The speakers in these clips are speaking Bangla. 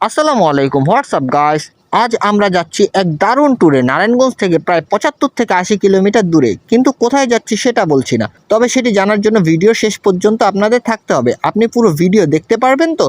আসসালামু আলাইকুম হোয়াটসঅ্যাপ গাইস আজ আমরা যাচ্ছি এক দারুণ ট্যুরে নারায়ণগঞ্জ থেকে প্রায় পঁচাত্তর থেকে আশি কিলোমিটার দূরে। কিন্তু কোথায় যাচ্ছি সেটা বলছি না। তবে সেটি জানার জন্য ভিডিও শেষ পর্যন্ত আপনাদের থাকতে হবে। আপনি পুরো ভিডিও দেখতে পারবেন তো?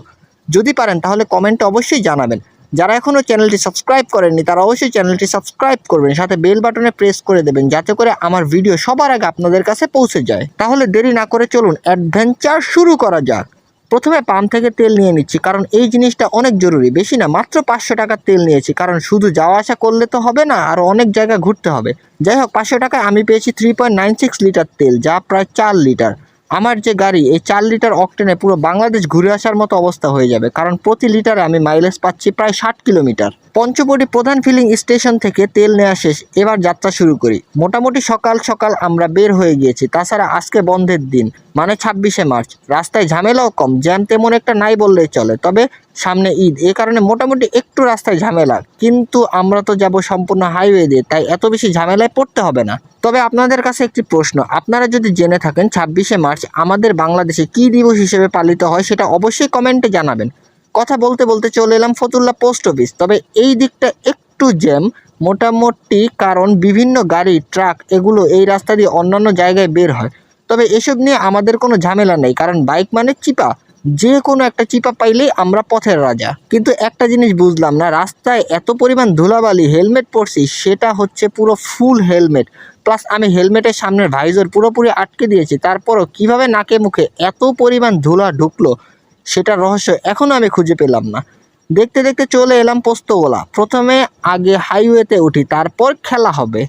যদি পারেন তাহলে কমেন্টে অবশ্যই জানাবেন। যারা এখনও চ্যানেলটি সাবস্ক্রাইব করেননি, তারা অবশ্যই চ্যানেলটি সাবস্ক্রাইব করবেন, সাথে বেল বাটনে প্রেস করে দেবেন, যাতে করে আমার ভিডিও সবার আগে আপনাদের কাছে পৌঁছে যায়। তাহলে দেরি না করে চলুন অ্যাডভেঞ্চার শুরু করা যাক। প্রথমে পাম্প থেকে তেল নিয়ে নিচ্ছি, কারণ এই জিনিসটা অনেক জরুরি। বেশি না, মাত্র পাঁচশো টাকার তেল নিয়েছি, কারণ শুধু যাওয়া আসা করলে তো হবে না, আর অনেক জায়গা ঘুরতে হবে। যাই হোক, পাঁচশো টাকায় আমি পেয়েছি three point nine six litre তেল, যা প্রায় চার লিটার আমার যে গাড়ি, এই চার লিটার অকটেনে পুরো বাংলাদেশ ঘুরে আসার মতো অবস্থা হয়ে যাবে। কারণ প্রতি লিটারে আমি মাইলেজ পাচ্ছি প্রায় ষাট কিলোমিটার। পঞ্চবটি প্রধান ফিলিং স্টেশন থেকে তেল নেওয়া শেষ, এবার যাত্রা শুরু করি। মোটামুটি সকাল সকাল আমরা বের হয়ে গিয়েছি, তাছাড়া আজকে বন্ধের দিন মানে ছাব্বিশে মার্চ। রাস্তায় ঝামেলাও কম, জ্যাম তেমন একটা নাই বললেই চলে, তবে সামনে ঈদ, এ কারণে মোটামুটি একটু রাস্তায় ঝামেলা। কিন্তু আমরা তো যাব সম্পূর্ণ হাইওয়ে দিয়ে, তাই এত বেশি ঝামেলায় পড়তে হবে না। তবে আপনাদের কাছে একটি প্রশ্ন, আপনারা যদি জেনে থাকেন ছাব্বিশে মার্চ আমাদের বাংলাদেশে কী দিবস হিসেবে পালিত হয় সেটা অবশ্যই কমেন্টে জানাবেন। কথা বলতে বলতে চলে এলাম ফতুল্লা পোস্ট অফিস, তবে এই দিকটা একটু জ্যাম, মোটামুটি কারণ বিভিন্ন গাড়ি, ট্রাক এগুলো এই রাস্তা দিয়ে অন্যান্য জায়গায় বের হয়। তবে এসব নিয়ে আমাদের কোনো ঝামেলা নেই, কারণ বাইক মানে চিপা। যে কোনো একটা চিপা পাইলেই আমরা পথের রাজা। কিন্তু একটা জিনিস বুঝলাম না, রাস্তায় এত পরিমাণ ধুলাবালি, হেলমেট পরছি, সেটা হচ্ছে পুরো ফুল হেলমেট। প্লাস আমি হেলমেটের সামনের ভাইজর পুরোপুরি আটকে দিয়েছি, তারপরও কীভাবে নাকে মুখে এত পরিমাণ ধুলা ঢুকলো সেটা রহস্য এখনও আমি খুঁজে পেলাম না। দেখতে দেখতে চলে এলাম পোস্তগোলা প্রথমে আগে হাইওয়েতে উঠি, তারপর খেলা হবে।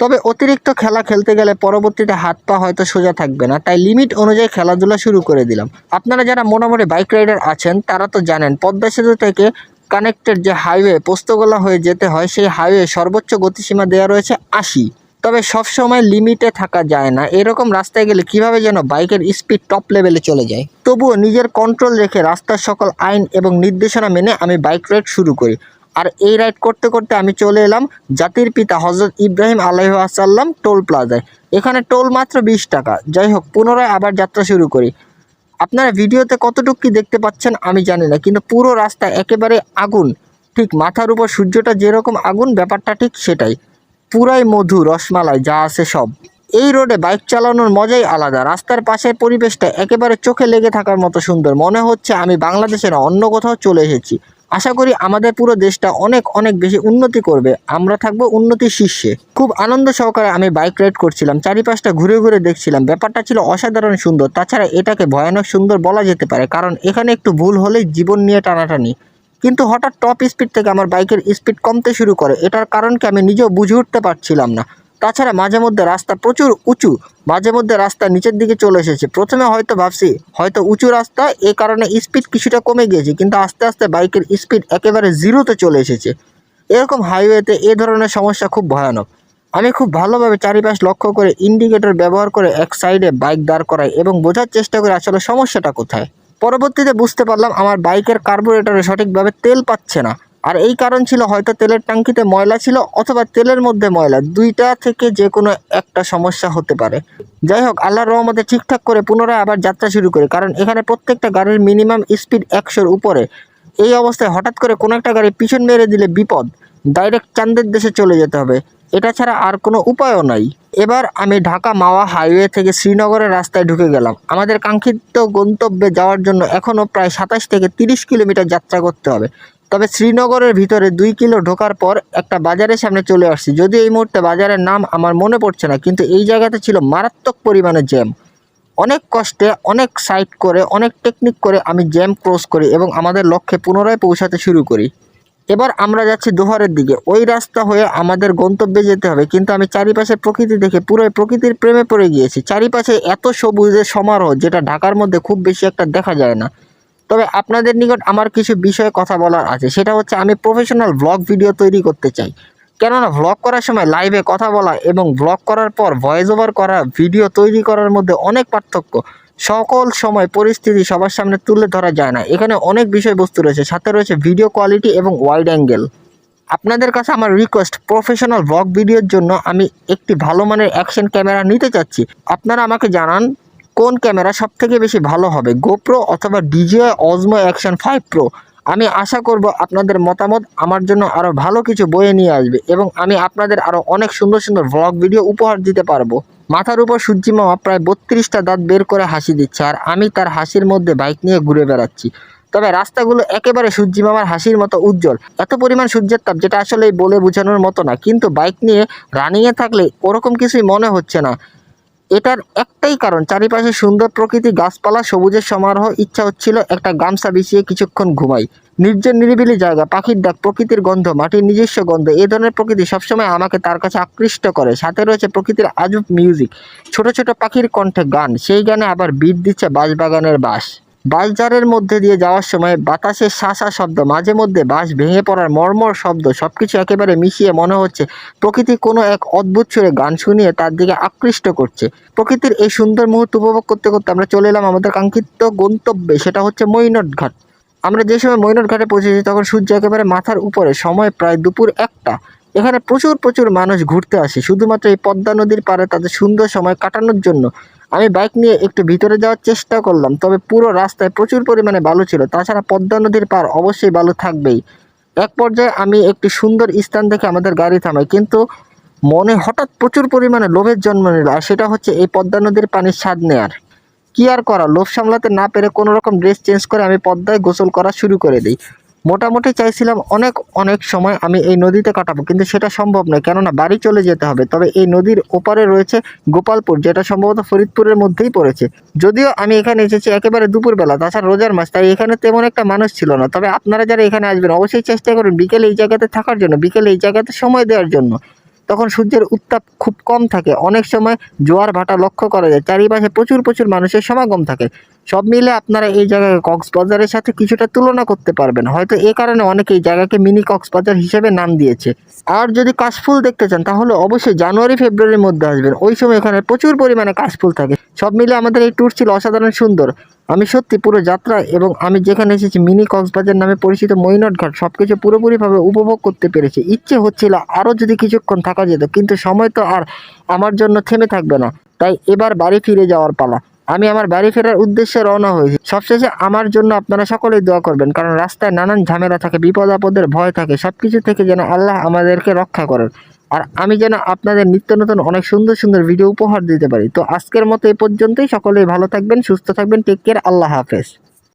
তবে অতিরিক্ত খেলা খেলতে গেলে পরবর্তীতে হাত পা হয়তো সোজা থাকবে না। তাই লিমিট অনুযায়ী খেলাধুলা শুরু করে দিলাম। আপনারা যারা মোটামুটি বাইক রাইডার আছেন, তারা তো জানেন, পদ্মা সেতু থেকে কানেক্টেড যে হাইওয়ে পোস্তগোলা হয়ে যেতে হয়, সেই হাইওয়ে সর্বোচ্চ গতিসীমা দেওয়া রয়েছে আশি। তবে সবসময় লিমিটে থাকা যায় না। এরকম রাস্তায় গেলে কীভাবে যেন বাইকের স্পিড টপ লেভেলে চলে যায়? তবুও নিজের কন্ট্রোল রেখে রাস্তার সকল আইন এবং নির্দেশনা মেনে আমি বাইক রাইড শুরু করি। আর এই রাইড করতে করতে আমি চলে এলাম জাতির পিতা হজরত ইব্রাহিম আলহ আসাল্লাম টোল প্লাজায়। এখানে টোল মাত্র বিশ টাকা। যাই হোক, পুনরায় আবার যাত্রা শুরু করি। আপনারা ভিডিওতে কতটুকু কি দেখতে পাচ্ছেন আমি জানি না, কিন্তু পুরো রাস্তা একেবারে আগুন। ঠিক মাথার উপর সূর্যটা যেরকম আগুন, ব্যাপারটা ঠিক সেটাই। পুরাই মধু, রসমালাই, যা আছে সব। এই রোডে বাইক চালানোর মজাই আলাদা। রাস্তার পাশের পরিবেশটা একেবারে চোখে লেগে থাকার মতো সুন্দর। মনে হচ্ছে আমি বাংলাদেশের অন্য কোথাও চলে এসেছি। আশা করি আমাদের পুরো দেশটা অনেক অনেক বেশি উন্নতি করবে। আমরা থাকব উন্নতির শীর্ষে। খুব আনন্দ সহকারে আমি বাইক রাইড করছিলাম, চারিপাশটা ঘুরে ঘুরে দেখছিলাম। ব্যাপারটা ছিল অসাধারণ সুন্দর। তাছাড়া এটাকে ভয়ানক সুন্দর বলা যেতে পারে, কারণ এখানে একটু ভুল হলেই জীবন নিয়ে টানাটানি। কিন্তু হঠাৎ টপ স্পিড থেকে আমার বাইকের স্পিড কমতে শুরু করে। এটার কারণকে আমি নিজেও বুঝে উঠতে পারছিলাম না। তাছাড়া মাঝে মধ্যে রাস্তা প্রচুর উঁচু, মাঝে মধ্যে রাস্তা নিচের দিকে চলে এসেছে। প্রথমে হয়তো ভাবছি, হয়তো উঁচু রাস্তা, এ কারণে স্পিড কিছুটা কমে গিয়েছে, কিন্তু আস্তে আস্তে বাইকের স্পিড একেবারে জিরোতে চলে এসেছে। এরকম হাইওয়েতে এ ধরনের সমস্যা খুব ভয়ানক। আমি খুব ভালোভাবে চারিপাশ লক্ষ্য করে ইন্ডিকেটর ব্যবহার করে এক সাইডে বাইক দাঁড় করাই এবং বোঝার চেষ্টা করি আসলে সমস্যাটা কোথায়। পরবর্তীতে বুঝতে পারলাম আমার বাইকের কার্বোরেটরে সঠিকভাবে তেল পাচ্ছে না। আর এই কারণ ছিল হয়তো তেলের ট্যাঙ্কিতে ময়লা ছিল অথবা তেলের মধ্যে ময়লা, দুইটা থেকে যে কোনো একটা সমস্যা হতে পারে। যাই হোক, আল্লাহর রহমতে ঠিকঠাক করে পুনরায় আবার যাত্রা শুরু করে, কারণ এখানে প্রত্যেকটা গাড়ির মিনিমাম স্পিড একশোর উপরে। এই অবস্থায় হঠাৎ করে কোনো একটা গাড়ি পিছন মেরে দিলে বিপদ ডাইরেক্ট চান্দের দেশে চলে যেতে হবে। এটা ছাড়া আর কোনো উপায়ও নাই। এবার আমি ঢাকা মাওয়া হাইওয়ে থেকে শ্রীনগরের রাস্তায় ঢুকে গেলাম। আমাদের কাঙ্ক্ষিত গন্তব্যে যাওয়ার জন্য এখনও প্রায় সাতাশ থেকে তিরিশ কিলোমিটার যাত্রা করতে হবে। তবে শ্রীনগরের ভিতরে দুই কিলো ঢোকার পর একটা বাজারের সামনে চলে আসছি। যদিও এই মুহূর্তে বাজারের নাম আমার মনে পড়ছে না, কিন্তু এই জায়গাতে ছিল মারাত্মক পরিমাণে জ্যাম। অনেক কষ্টে, অনেক সাইট করে, অনেক টেকনিক করে আমি জ্যাম ক্রস করি এবং আমাদের লক্ষ্যে পুনরায় পৌঁছাতে শুরু করি। এবার আমরা যাচ্ছি দোহারের দিকে। ওই রাস্তা হয়ে আমাদের গন্তব্যে যেতে হবে, কিন্তু আমি চারিপাশে প্রকৃতি দেখে পুরো প্রকৃতির প্রেমে পড়ে গিয়েছি। চারিপাশে এত সবুজের সমারোহ যেটা ঢাকার মধ্যে খুব বেশি একটা দেখা যায় না। তবে আপনাদের নিকট আমার কিছু বিষয়ে কথা বলার আছে। সেটা হচ্ছে আমি প্রফেশনাল ব্লগ ভিডিও তৈরি করতে চাই। কেননা ভ্লগ করার সময় লাইভে কথা বলা এবং ভ্লগ করার পর ভয়েস ওভার করা ভিডিও তৈরি করার মধ্যে অনেক পার্থক্য। সকল সময় পরিস্থিতি সবার সামনে তুলে ধরা যায় না। এখানে অনেক বিষয়বস্তু রয়েছে। সাথে রয়েছে ভিডিও কোয়ালিটি এবং ওয়াইড অ্যাঙ্গেল আপনাদের কাছে আমার রিকোয়েস্ট প্রফেশনাল ব্লগ ভিডিওর জন্য আমি একটি ভালো মানের অ্যাকশন ক্যামেরা নিতে চাচ্ছি। আপনারা আমাকে জানান কোন ক্যামেরা সব থেকে বেশি ভালো হবে গোপ্রো অথবা DJI Osmo action five pro আমি আশা করব আপনাদের মতামত আমার জন্য আরও ভালো কিছু বয়ে নিয়ে আসবে এবং আমি আপনাদের আরও অনেক সুন্দর সুন্দর ভ্লগ ভিডিও উপহার দিতে পারব। মাথার উপর সূর্যি মামা প্রায় বত্রিশটা দাঁত বের করে হাসি দিচ্ছে আর আমি তার হাসির মধ্যে বাইক নিয়ে ঘুরে বেড়াচ্ছি। তবে রাস্তাগুলো একেবারে সূর্যি মামার হাসির মতো উজ্জ্বল। এত পরিমাণ সূর্যের তাপ যেটা আসলে বলে বোঝানোর মতো না, কিন্তু বাইক নিয়ে রানিংয়ে থাকলে ওরকম কিছুই মনে হচ্ছে না। এটার একটাই কারণ, চারিপাশে সুন্দর প্রকৃতি, গাছপালা, সবুজের সমারোহ, ইচ্ছা হচ্ছিল একটা গামছা বিছিয়ে কিছুক্ষণ ঘুমাই। নির্জন নিরিবিলি জায়গা, পাখির ডাক, প্রকৃতির গন্ধ, মাটির নিজস্ব গন্ধ, এ ধরনের প্রকৃতি সবসময় আমাকে তার কাছে আকৃষ্ট করে। সাথে রয়েছে প্রকৃতির আজব মিউজিক, ছোট ছোট পাখির কণ্ঠে গান, সেই গানে আবার বিট দিচ্ছে বাঁশবাগানের বাঁশ। বাঁশঝাড়ের মধ্যে দিয়ে যাওয়ার সময় বাতাসের শাসা শব্দ, মাঝে মধ্যে বাঁশ ভেঙে পড়ার মর্মর শব্দ, সবকিছু একেবারে মিশিয়ে মনে হচ্ছে প্রকৃতি কোনো এক অদ্ভুত সুরে গান শুনিয়ে তার দিকে আকৃষ্ট করছে। প্রকৃতির এই সুন্দর মুহূর্ত উপভোগ করতে করতে আমরা চলে এলাম আমাদের কাঙ্ক্ষিত গন্তব্যে, সেটা হচ্ছে মৈনট ঘাট আমরা যে সময় মৈনট ঘাটে পৌঁছেছি তখন সূর্য একেবারে মাথার উপরে, সময় প্রায় দুপুর একটা। এখানে প্রচুর প্রচুর মানুষ ঘুরতে আসে, শুধুমাত্র এই পদ্মা নদীর পাড়ে তাদের সুন্দর সময় কাটানোর জন্য। আমি বাইক নিয়ে একটু ভিতরে যাওয়ার চেষ্টা করলাম, তবে পুরো রাস্তায় প্রচুর পরিমাণে বালু ছিল। তাছাড়া পদ্মা নদীর পার অবশ্যই বালু থাকবেই। এক পর্যায়ে আমি একটি সুন্দর স্থান দেখে আমাদের গাড়ি থামাই, কিন্তু মনে হঠাৎ প্রচুর পরিমাণে লোভের জন্ম নিল, আর সেটা হচ্ছে এই পদ্মা নদীর পানির স্বাদ নেয়ার। কি আর করা, লোভ সামলাতে না পেরে কোনো রকম ড্রেস চেঞ্জ করে আমি পদ্মায় গোসল করা শুরু করে দিই। মোটামুটি চাইছিলাম অনেক অনেক সময় আমি এই নদীতে কাটাবো, কিন্তু সেটা সম্ভব নয়। কেননা বাড়ি চলে যেতে হবে। তবে এই নদীর ওপারে রয়েছে গোপালপুর, যেটা সম্ভবত ফরিদপুরের মধ্যেই পড়েছে। যদিও আমি এখানে এসেছি একেবারে দুপুরবেলা, তাছাড়া রোজার মাস, তাই এখানে তেমন একটা মানুষ ছিল না। তবে আপনারা যারা এখানে আসবেন, অবশ্যই চেষ্টা করুন বিকেলে এই জায়গাতে থাকার জন্য, বিকেলে এই জায়গাতে সময় দেওয়ার জন্য। তখন সূর্যের উত্তাপ খুব কম থাকে। অনেক সময় জোয়ার ভাটা লক্ষ্য করা যায়। চারিপাশে প্রচুর প্রচুর মানুষের সমাগম থাকে। সব মিলে আপনারা এই জায়গাকে কক্সবাজারের সাথে কিছুটা তুলনা করতে পারবেন। হয়তো এ কারণে অনেকে এই জায়গাকে মিনি কক্সবাজার হিসেবে নাম দিয়েছে। আর যদি কাশফুল দেখতে চান, তাহলে অবশ্যই জানুয়ারি, ফেব্রুয়ারির মধ্যে আসবেন। ওই সময় এখানে প্রচুর পরিমাণে কাশফুল থাকে। সব মিলে আমাদের এই ট্যুর ছিল অসাধারণ সুন্দর। আমি সত্যি পুরো যাত্রা এবং আমি যেখানে এসেছি, মিনি কক্সবাজার নামে পরিচিত মৈনট ঘাট সব কিছু পুরোপুরিভাবে উপভোগ করতে পেরেছি। ইচ্ছে হচ্ছিল আরও যদি কিছুক্ষণ থাকা যেত, কিন্তু সময় তো আর আমার জন্য থেমে থাকবে না। তাই এবার বাড়ি ফিরে যাওয়ার পালা। আমি আমার বাড়ি ফেরার উদ্দেশ্যে রওনা হয়েছি। সবশেষে আমার জন্য আপনারা সকলেই দোয়া করবেন, কারণ রাস্তায় নানান ঝামেলা থাকে বিপদ আপদের ভয় থাকে সব কিছু থেকে যেন আল্লাহ আমাদেরকে রক্ষা করেন। আর আমি যেন আপনাদের নিত্য নতুন অনেক সুন্দর সুন্দর ভিডিও উপহার দিতে পারি। তো আজকের মতো এ পর্যন্তই, সকলেই ভালো থাকবেন, সুস্থ থাকবেন টেক কেয়ার আল্লাহ হাফেজ।